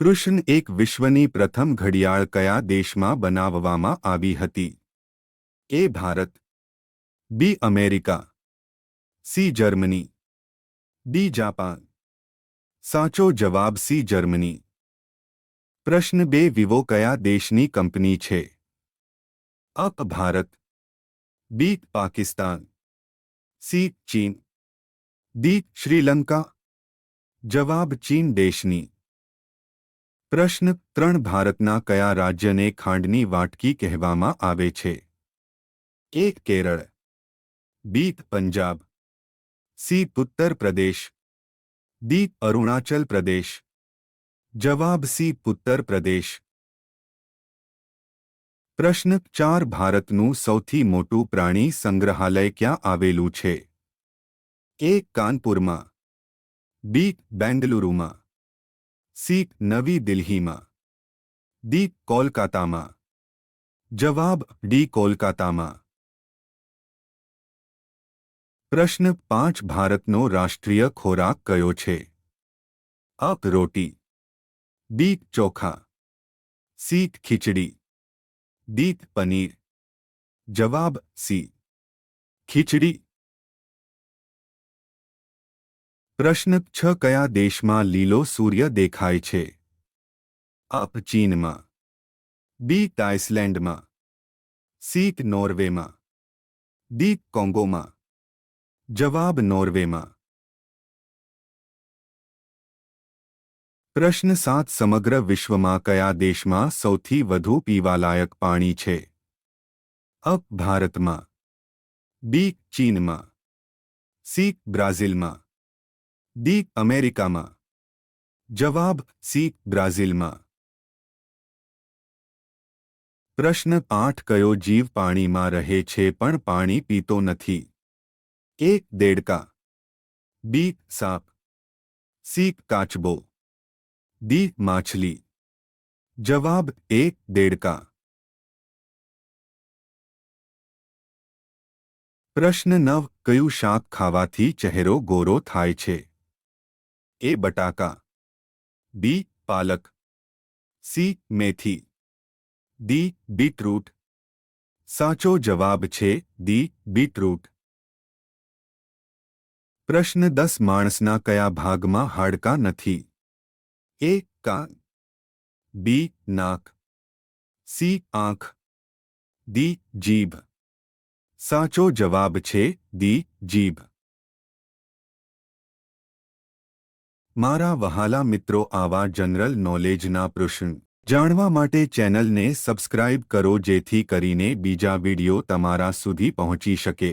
કૃષ્ણ એક વિશ્વની પ્રથમ ઘડિયાળ કયા દેશમાં બનાવવામાં આવી હતી A Bharat B America C Germany D Japan સાચો જવાબ સી જર્મની પ્રશ્ન બે વિવો કયા દેશની કંપની છે A Bharat B Pakistan C ચીન દી શ્રીલંકા જવાબ ચીન દેશની પ્રશ્ન ત્રણ ભારતના કયા રાજ્યને ખાંડની વાટકી કહેવામાં આવે છે? એક કેરળ, બી પંજાબ, સી ઉત્તર પ્રદેશ, ડી અરુણાચલ પ્રદેશ. જવાબ સી ઉત્તર પ્રદેશ. પ્રશ્ન ચાર ભારતનું સૌથી મોટું પ્રાણી સંગ્રહાલય ક્યાં આવેલું છે? એક કાનપુરમાં, બી બેંગલુરુમાં. સી નવી દિલ્હીમાં દી કોલકાતામાં જવાબ ડી કોલકાતામાં પ્રશ્ન પાંચ ભારતનો રાષ્ટ્રીય ખોરાક કયો છે અપ રોટી બી ચોખા સી ખીચડી દી પનીર જવાબ સી ખીચડી પ્રશ્ન છ કયા દેશમાં લીલો સૂર્ય દેખાય છે અપ ચીનમાં બી આઇસલેન્ડમાં સી નોર્વેમાં ડી કોંગોમાં જવાબ નોર્વેમાં પ્રશ્ન સાત સમગ્ર વિશ્વમાં કયા દેશમાં સૌથી વધુ પીવાલાયક પાણી છે અપ ભારતમાં બી ચીનમાં સી બ્રાઝિલમાં ડી અમેરિકામાં. જવાબ સી બ્રાઝિલમાં. પ્રશ્ન આઠ કયો જીવ પાણીમાં રહે છે પણ પાણી પીતો નથી? એક દેડકા. બી સાપ. સી કાચબો. દી માછલી. જવાબ એક દેડકા. પ્રશ્ન નવ કયું શાક ખાવાથી ચહેરો ગોરો થાય છે? એ બટાકા બી પાલક સી મેથી ડી બીટરૂટ સાચો જવાબ છે દી બીટરૂટ પ્રશ્ન દસ માણસના કયા ભાગમાં હાડકાં નથી એ કાન બી નાક સી આંખ દી જીભ સાચો જવાબ છે દી જીભ મારા વહાલા મિત્રો આવા જનરલ નોલેજના પ્રશ્ન જાણવા માટે ચેનલને સબસ્ક્રાઇબ કરો જેથી કરીને બીજા વિડિયો તમારા સુધી પહોંચી શકે.